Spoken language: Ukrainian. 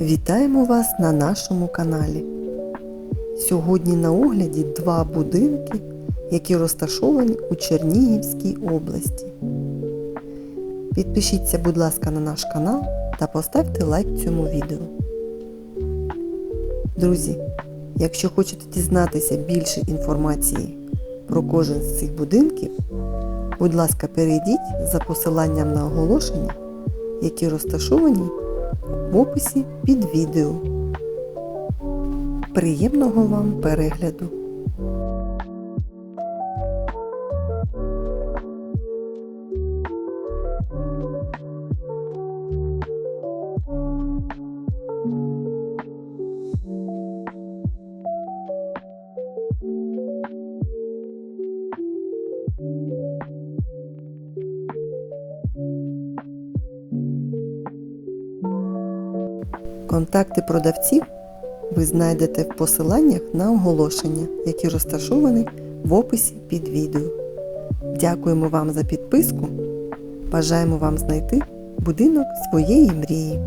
Вітаємо вас на нашому каналі. Сьогодні на огляді два будинки, які розташовані у Чернігівській області. Підпишіться, будь ласка, на наш канал та поставте лайк цьому відео. Друзі, якщо хочете дізнатися більше інформації про кожен з цих будинків, будь ласка, перейдіть за посиланням на оголошення, які розташовані в описі під відео. Приємного вам перегляду! Контакти продавців ви знайдете в посиланнях на оголошення, які розташовані в описі під відео. Дякуємо вам за підписку. Бажаємо вам знайти будинок своєї мрії.